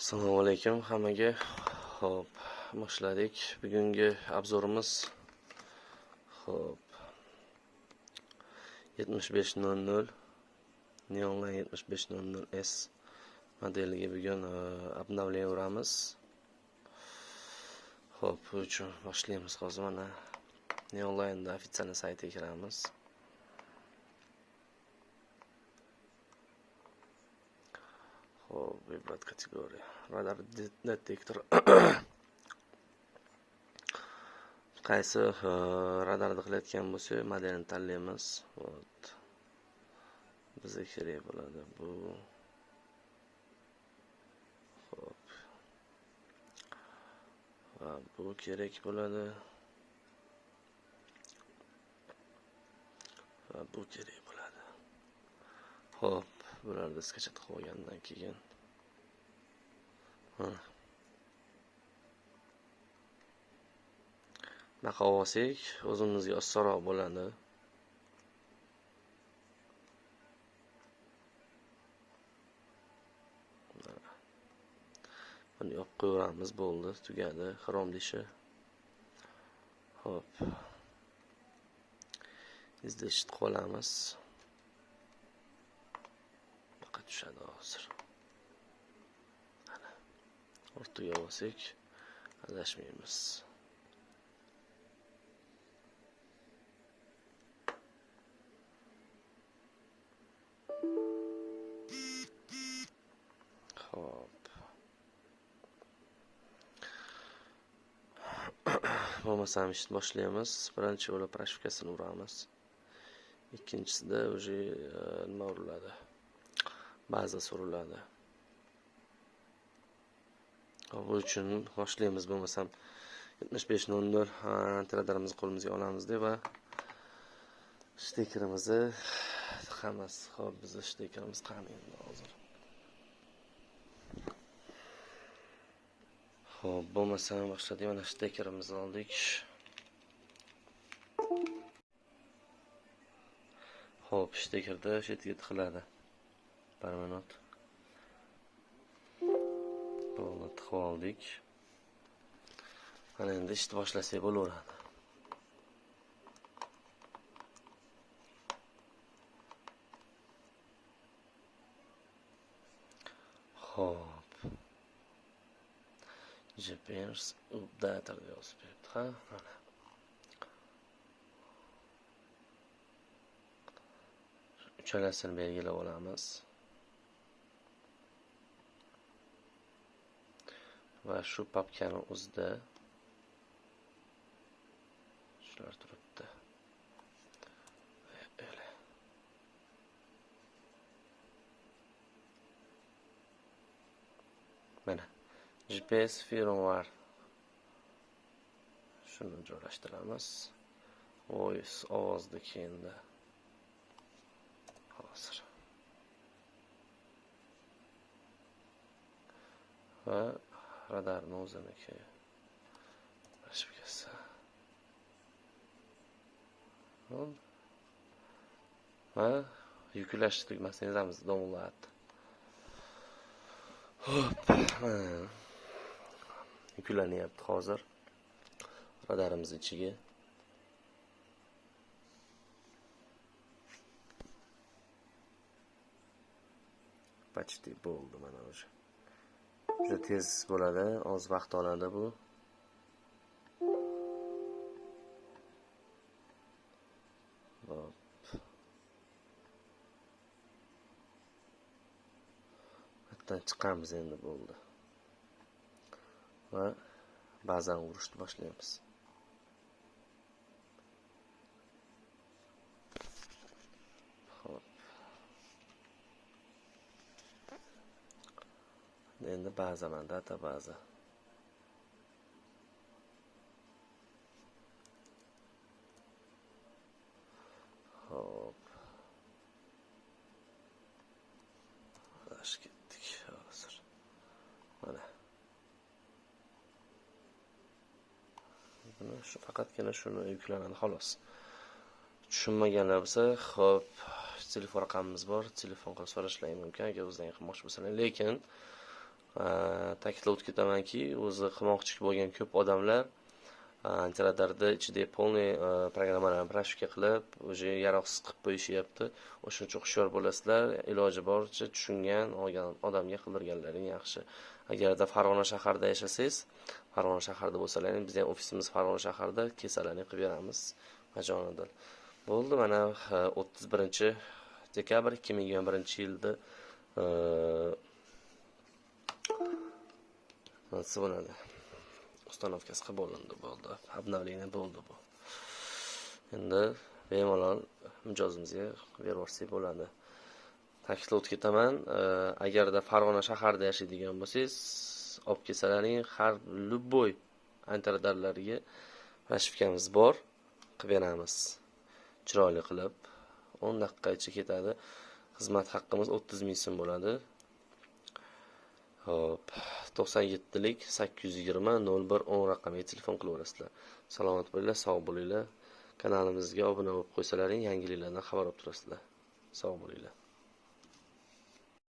Assalomu alaykum hammaga. Xo'p, boshladik. Bugungi obzorimiz xo'p 7500 Neonline 7500S modeliga bugun e, ho'p. Xo'p, uchun boshlaymiz hozir mana Neonline'da официальный saytiga kiramiz. Xo'p, vibrat kategoriya. Radar-detektor Qaysi e, e radarni qilayotgan bo'lsak, modelni tanlaymiz. Вот. Bizga kerak bo'ladi bu. hop Va bu kerak bo'ladi. Va bu kerak bo'ladi. ho'p bular skachat qilib olgandan keyin. Ha. bunaqa olsak o'zimizga osonroq bo'ladi. Buni yopib qo'yaveramiz bo'ldi tugadi xrom dishi ho'p izlashni qilib olamiz tushadi hozir Mana. o'rtaga olsak adashmaymiz Xo'p. Bo'lmasam ishni boshlaymiz. Birinchi bo'lib proshivkasini uramiz. Ikkinchisida уже e, nima uriladi? Baza suriladi. Bu uchun boshlaymiz bo'lmasam 75.00 antiladarimizni qo'limizga olamizda va shtekerimizni hammasi hop bizni shtekerimiz qani endi hozir. Xo'p, bo'lmasam boshladik. Mana shtekerimizni oldik. Xo'p, shu yerga tiqiladi. Minut. Bo'ldi, tiqib oldik. Mana endi ishni boshlasak bo'laveradi. Xo'p. GPS updater deb yozib beribdi. Ha, mana. Uchalasini belgilab. Va shu papkani o'zida shular turibdi. Mana GPS firmware shuni joylashtiramiz. Voice ovozni keyinda hozir. Va radarni o'ziniki proshivkasi. Bo'ldi. Va yuklash tugmasini yozamiz download. Hop. Yuklanyapti hozir. Radarimiz ichiga. Почти bo'ldi mana уже. Juda tez bo'ladi, oz vaqt oladi bu. Hop. Chiqamiz endi bo'ldi. Va ba'zan urishni boshlaymiz. Endi bazaman, data baza. Hop. adashib ketdik hozir. Mana. Buni shu faqatgina shuni yuklanadi xolos. Tushunmaganlar bo'lsa, ho'p telefon raqamimiz bor. Telefon qilib so'rashlari mumkin agar o'zlaring qilmoqchi bo'lsalar, lekin Э, ta'kidlab o'tib ketamanki o'zi qilmoqchi bo'lgan ko'p odamlar э, antiradarda ichida полный э, programmalarni прошивка qilib уже yaroqsiz qilib qo'yishyapti. O'shaning uchun hushyor bo'lasizlar. Iloji boricha tushungan olgan odamga qildirganlaring yaxshi. Agarda farg'ona shaharida yashasangiz farg'ona shaharida bo'lsalaring bizni ham ofisimiz farg'ona shaharida kelsalaring qilib beramiz bajonidil bo'ldi mana e, o'ttiz birinchi dekabr ikki ming yigirma birinchi yilni e, nimasi bo'ladi установкасы qilib bo'lindi bo'ldi обновление bo'ldi bu. Endi bemalol mijozimizga berib yuborsak bo'ladi. Ta'kidlab o'tib ketaman e, agarda farg'ona shaharida yashaydigan bo'lsangiz olib kelsalaring har любой antiradarlarga rashivkamiz bor qilib beramiz. Chiroyli qilib o'n daqiqagacha ketadi. Xizmat haqqimiz o'ttiz ming so'm bo'ladi. Hop, 97lik 820 01 10 raqamiga telefon qilaverasizlar. Salomat bo'linglar, sog' bo'linglar. Kanalimizga obuna bo'lib qo'ysalaring, yangiliklardan xabar olib turasizlar. Sog' bo'linglar.